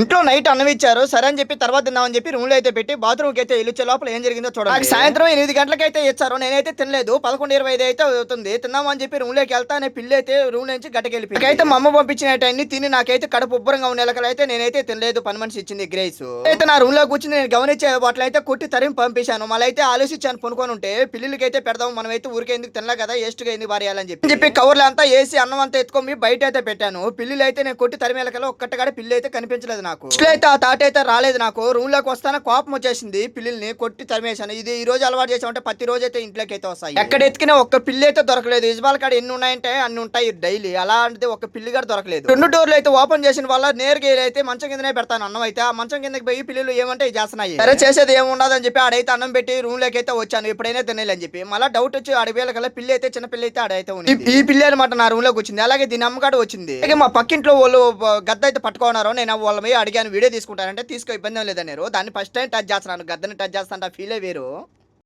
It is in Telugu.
ఇంట్లో నైట్ అన్నం ఇచ్చారు సరే అని చెప్పి తర్వాత తిందామని చెప్పి రూమ్లో అయితే పెట్టి బాత్రూమ్కి అయితే ఇల్లు లోపల ఏం జరిగిందో చూడండి. నాకు సాయంత్రం ఎనిమిది గంటలకైతే ఇచ్చారు నేనైతే తినలేదు. పదకొండు ఇరవై ఐదు అయితే అవుతుంది. తిందామని చెప్పి రూమ్లోకి వెళ్తా అనే పిల్లి అయితే రూమ్ నుంచి గట్టకెళ్ళి అయితే మా అమ్మ పంపించిన టైంని తిని నాకైతే కడుపు ఉబ్బరంగా ఉన్న అయితే నేనైతే తినలేదు పని మనిషి ఇచ్చింది గ్రేస్ అయితే నా రూమ్లో కూర్చుని నేను గమనించే వాటిలో అయితే కొట్టి తరిమి పంపించాను. మళ్ళీ అయితే ఆలోచించాను పనుకొని ఉంటే పిల్లలకి అయితే పెడదాం మనం అయితే ఊరికే ఎందుకు తినలే కదా వేస్ట్గా ఎందుకు పారేయాలని చెప్పి. చెప్పి కవర్లు అంతా వేసి అన్నం అంతా ఎత్తుకొని బయట అయితే పెట్టాను. పిల్లులు అయితే నేను కొట్టి తరిమేలకల్లా ఒక్కటిగా పిల్లి అయితే కనిపించలేదు నాకు. అయితే ఆ తాట అయితే రాలేదు నాకు. రూమ్లోకి వస్తానే కోపం వచ్చేసింది పిల్లిని కొట్టి తరిమేశాను. ఇది ఈ రోజు అలవాటు చేసామంటే ప్రతి రోజు అయితే ఇంట్లోకి అయితే వస్తాయి. ఎక్కడ ఎత్తుకినా ఒక్క పిల్లి అయితే దొరకలేదు. ఇజ్బాల్ కాడ ఎన్ని ఉన్నాయంటే అన్ని ఉంటాయి డైలీ. అలాంటిది ఒక పిల్లి కూడా దొరకలేదు. రెండు డోర్లు అయితే ఓపెన్ చేసిన వల్ల నేరుగా అయితే మంచం కిందనే పెడతాను అన్నం అయితే. ఆ మంచం కిందకి పోయి పిల్లలు ఏమంటే చేస్తున్నాయి. సరే చేసేది ఏముండదు అని చెప్పి ఆడైతే అన్నం పెట్టి రూమ్లోకి అయితే వచ్చాను. ఎప్పుడైనా తినాలి అని చెప్పి. మళ్ళీ డౌట్ వచ్చి ఆడవేళ కల్లా పిల్లి అయితే చిన్న పిల్లి అయితే ఆడైతే ఉంది. ఈ- పిల్లి అనమాట నా రూమ్లోకి వచ్చింది. అలాగే దీని అమ్మకాడ వచ్చింది. అలాగే మా పక్కింట్లో వాళ్ళు గద్ద అయితే పట్టుకున్నారు. నేను వాళ్ళ మీద అడిగాను వీడియో తీసుకుంటానంటే తీసుకో ఇబ్బంది లేదన్నారు దాన్ని ఫస్ట్ టైం టచ్ చేస్తున్నాను గద్దని టచ్ చేస్తాను ఫీలే వేరు.